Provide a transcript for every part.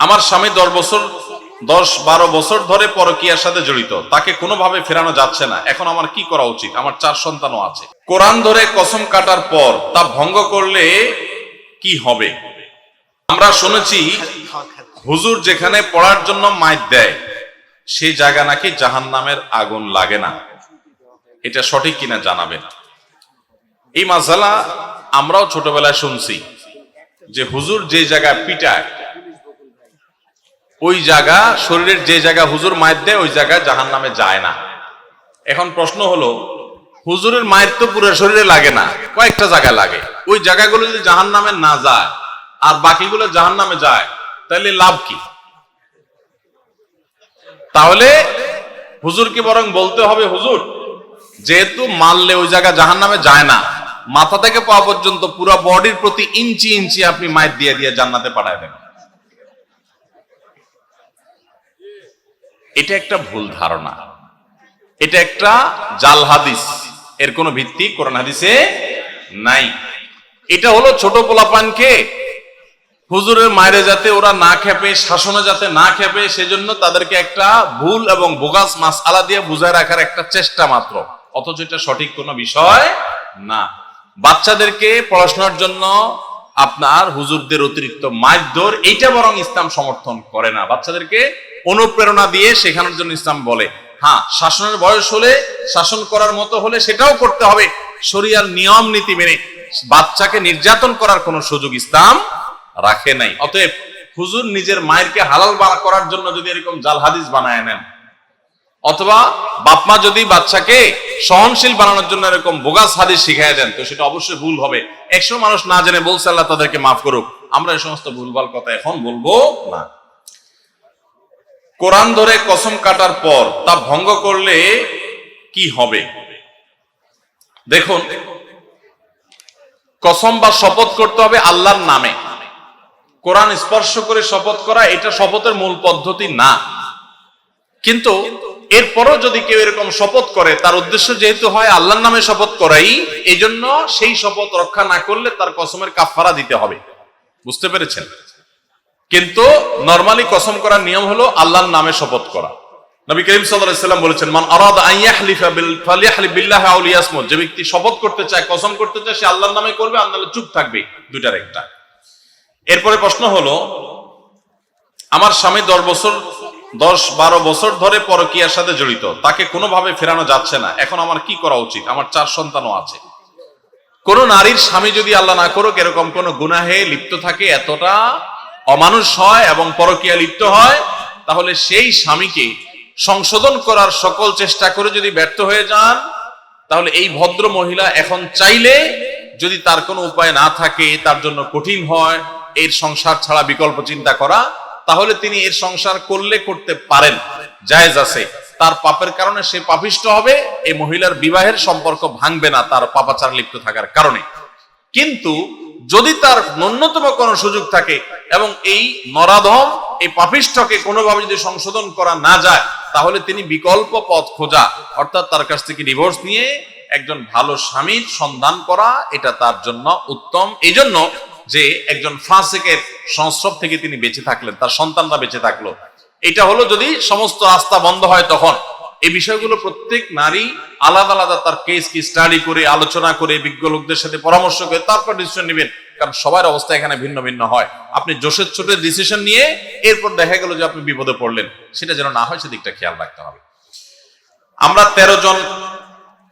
আমার স্বামী দশ বছর, দশ বারো বছর ধরে পরকিয়ার সাথে জড়িত। তাকে কোনোভাবে ফেরানো যাচ্ছে না। এখন আমার কি করা উচিত? আমার চার সন্তানও আছে। কোরআন ধরে কসম কাটার পর তা ভঙ্গ করলে কি হবে? আমরা শুনেছি, হুজুর যেখানে পড়ার জন্য মাইক দেয় সেই জায়গা নাকি জাহান নামের আগুন লাগে না। এটা সঠিক কিনা জানাবেন এই মাসালা আমরাও ছোটবেলায় শুনছি যে হুজুর যে জায়গায় পিটায় ওই জায়গা, শরীরের যে জায়গা হুজুর মায়ের দেয়, ওই জায়গা জাহান নামে যায় না। এখন প্রশ্ন হলো, হুজুরের মায়ের তো পুরো শরীরে লাগে না, কয়েকটা জায়গায় লাগে। ওই জায়গাগুলো যদি জাহান নামে না যায়, আর বাকিগুলো জাহান নামে যায়, তাহলে লাভ কি? তাহলে হুজুরকে বরং বলতে হবে, হুজুর, যেহেতু মারলে ওই জায়গা জাহান নামে যায় না, মাথা থেকে পাওয়া পর্যন্ত পুরো বডির প্রতি ইঞ্চি ইঞ্চি আপনি মায়ের দিয়ে দিয়ে জান্নাতে পাঠায় দেন এটা একটা ভুল ধারণা। এটা একটা জাল হাদিস। এর কোনো ভিত্তি কোরআন হাদিসে নাই। এটা হলো ছোট পোলাপানকে হুজুরের মায়েরে যাতে ওরা না খেপে, শাসনে যাতে না খেপে, সেজন্য তাদেরকে একটা ভুল এবং বোগাস মাস আলা দিয়ে বুঝায় রাখার একটা চেষ্টা মাত্র। অথচ এটা সঠিক কোনো বিষয় না। বাচ্চাদেরকে পড়াশোনার জন্য আপনার হুজুরদের অতিরিক্ত মারধর, এইটা বরং ইসলাম সমর্থন করে না। বাচ্চাদেরকে অনুপ্রেরণা দিয়ে শেখানোর জন্য ইসলাম বলে। হ্যাঁ শাসনের বয়স হলে, শাসন করার মতো হলে সেটাও করতে হবে। শরিয়ার নিয়ম, নীতি মেনে বাচ্চাকে নির্যাতন করার কোনো সুযোগ ইসলাম রাখে নাই। অতএব হুজুর নিজের মায়েরকে হালাল করার জন্য যদি এরকম জাল হাদিস বানায় নেন অথবা বাপমা যদি বাচ্চাকে সহনশীল বানানোর জন্য এরকম বোগাস হাদিস শিখাই দেন, তো সেটা অবশ্যই ভুল হবে। একশো মানুষ না জেনে বলছে, আল্লাহ তাদেরকে মাফ করুক। আমরা এই সমস্ত ভুলভাল কথা এখন বলব না। কোরআন ধরে কসম কাটার পর তা ভঙ্গ করলে কি হবে? দেখুন, কসম বা শপথ করতে হবে আল্লাহর নামে। কোরআন স্পর্শ করে শপথ করা এটা শপথের মূল পদ্ধতি না। কিন্তু এরপরও যদি কেউ এরকম শপথ করে, তার উদ্দেশ্য যেহেতু হয় আল্লাহর নামে শপথ করাই এই জন্য সেই শপথ রক্ষা না করলে তার কসমের কাফারা দিতে হবে। বুঝতে পেরেছেন? কিন্তু নরমালি কসম করার নিয়ম হলো আল্লাহর নামে শপথ করা। নবী করিম সাল্লাম বলেছেন, মান আরাদা যে ব্যক্তি শপথ করতে চায়, কসম করতে চায়, সে আল্লাহর নামে করবে নাহলে চুপ থাকবে, দুইটার একটা। এরপরে প্রশ্ন হলো, আমার স্বামী দশ বছর দশ বারো বছর ধরে পরকিয়ার সাথে জড়িত। তাকে কোনোভাবে ফেরানো যাচ্ছে না। এখন আমার কি করা উচিত? আমার চার সন্তানও আছে। কোন নারীর স্বামী যদি আল্লাহ না করুক, এরকম কোন গুনাহে লিপ্ত থাকে, এতটা অমানুষ হয় এবং পরকিয়া লিপ্ত হয়, তাহলে সেই স্বামীকে সংশোধন করার সকল চেষ্টা করে যদি ব্যর্থ হয়ে যান, তাহলে এই ভদ্র মহিলা এখন চাইলে যদি তার কোনো উপায় না থাকে, তার জন্য কঠিন হয়, এর সংসার ছাড়া বিকল্প চিন্তা করা তাহলে তিনি এর সংসার করলে করতে পারেন। জায়েজ আছে। তার পাপের কারণে সে পাপিষ্ট হবে, এই মহিলার বিবাহের সম্পর্ক ভাঙবে না, তার পাপাচার লিপ্ত থাকার কারণে। কিন্তু যদি তার ন্যূনতম কোনো সুযোগ থাকে এবং এই নরাধম, এই পাপিষ্ঠকে কোনোভাবে যদি সংশোধন করা না যায়, তাহলে তিনি বিকল্প পথ খোঁজা, অর্থাৎ তার কাছ থেকে ডিভোর্স নিয়ে একজন ভালো স্বামীর সন্ধান করা, এটা তার জন্য উত্তম। এই জন্য যে একজন ফাঁসেকের সংস্রব থেকে তিনি বেঁচে থাকলেন, তার সন্তানরা বেঁচে থাকল। এটা হলো যদি সমস্ত রাস্তা বন্ধ হয় তখন। এই বিষয়গুলো প্রত্যেক নারী আলাদা আলাদা তার কেস কি স্টাডি করে, আলোচনা করে, বিজ্ঞ লোকদের সাথে পরামর্শ করে, তারপর ডিসিশন নেবেন। কারণ সবার অবস্থা এখানে ভিন্ন ভিন্ন হয়। আপনি জোশের ছোট ডিসিশন নিয়ে এরপর দেখা গেল যে আপনি বিপদে পড়লেন। সেটা যেন না হয় সেদিকটা খেয়াল রাখতে হবে। আমরা তেরো জন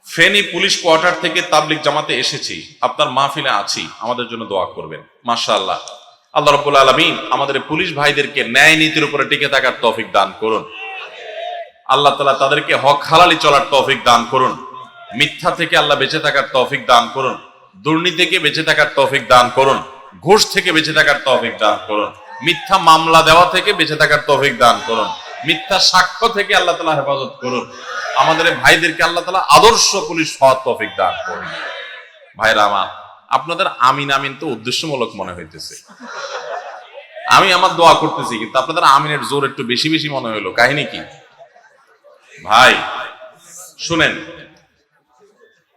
ফেনী পুলিশ কোয়ার্টার থেকে তাবলিক জামাতে এসেছি। আপনার মাহফিলে আছি। আমাদের জন্য দোয়া করবেন। মাশাআল্লাহ। আল্লাহ রব্বুল আলমিন আমাদের পুলিশ ভাইদেরকে ন্যায় নীতির উপরে টিকে থাকার তৌফিক দান করুন। আল্লাহ তালা তাদেরকে হক হালালি চলার তৌফিক দান করুন। মিথ্যা থেকে আল্লাহ বেঁচে থাকার তৌফিক দান করুন। দুর্নীতি থেকে বেঁচে থাকার তৌফিক দান করুন। ঘুষ থেকে বেঁচে থাকার তৌফিক দান করুন। মিথ্যা মামলা দেওয়া থেকে বেঁচে থাকার তৌফিক দান করুন। মিথ্যা সাক্ষ্য থেকে আল্লাহ তালা হেফাজত করুন। আমাদের ভাইদেরকে আল্লাহ তালা আদর্শ পুলিশ হওয়ার তৌফিক দান করুন। ভাইরা আমার, আপনাদের আমিন আমিন তো উদ্দেশ্যমূলক মনে হইতেছে। আমি আমার দোয়া করতেছি, কিন্তু আপনাদের আমিনের জোর একটু বেশি বেশি মনে হইল। কাহিনী কি? ভাই, শুনেন,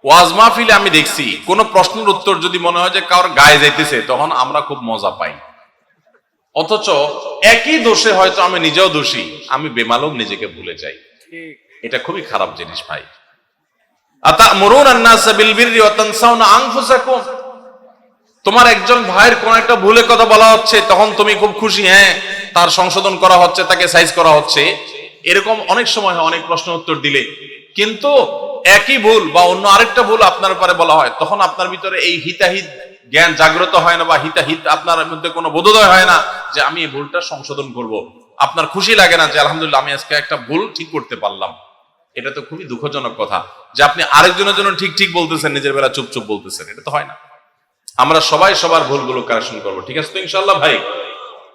ওয়াজ মাহফিলে আমি দেখছি, কোন প্রশ্নের উত্তর যদি মনে হয় যে কারোর গায়ে যাইতেছে, তখন আমরা খুব মজা পাই। অথচ একই দোষে হয়তো আমি নিজেও দোষী, আমি বেমালুম নিজেকে ভুলে যাই। এটা খুবই খারাপ জিনিস ভাই। তোমার একজন ভাইয়ের কোন একটা ভুলে কথা বলা হচ্ছে, তখন তুমি খুব খুশি হ্যাঁ তার সংশোধন করা হচ্ছে, তাকে সাইজ করা হচ্ছে। এরকম অনেক সময় অনেক প্রশ্ন উত্তর দিলে। কিন্তু একই ভুল বা অন্য আরেকটা ভুল আপনার পরে বলা হয়, তখন আপনার ভিতরে এই হিতাহিত জ্ঞান জাগ্রত হয় না বা হিতাহিত আপনার মধ্যে কোনো বোধোদয় হয় না যে আমি এই ভুলটা সংশোধন করব। আপনার খুশি লাগে না যে, আলহামদুলিল্লাহ, আমি আজকে একটা ভুল ঠিক করতে পারলাম। এটা তো খুবই দুঃখজনক কথা যে, আপনি আরেকজনের জন্য ঠিক ঠিক বলতেছেন, নিজের বেলা চুপ চুপ বলতেছেন। এটা তো হয় না। আমরা সবাই সবার ভুলগুলো কারেকশন করব, ঠিক আছে তো ইনশাল্লাহ ভাই?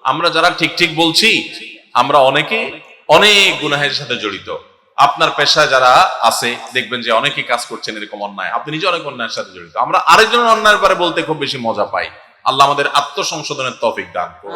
আমরা যারা ঠিক ঠিক বলছি, আমরা অনেকে অনেক গুনাহের সাথে জড়িত। আপনার পেশায় যারা আছে, দেখবেন যে অনেকে কাজ করছেন এরকম অন্যায়। আপনি নিজে অনেক অন্যায়ের সাথে জড়িত। আমরা আরেকজনের অন্যায়ের পরে বলতে খুব বেশি মজা পাই। আল্লাহ আমাদের আত্মসংশোধনের তফিক দান করুন।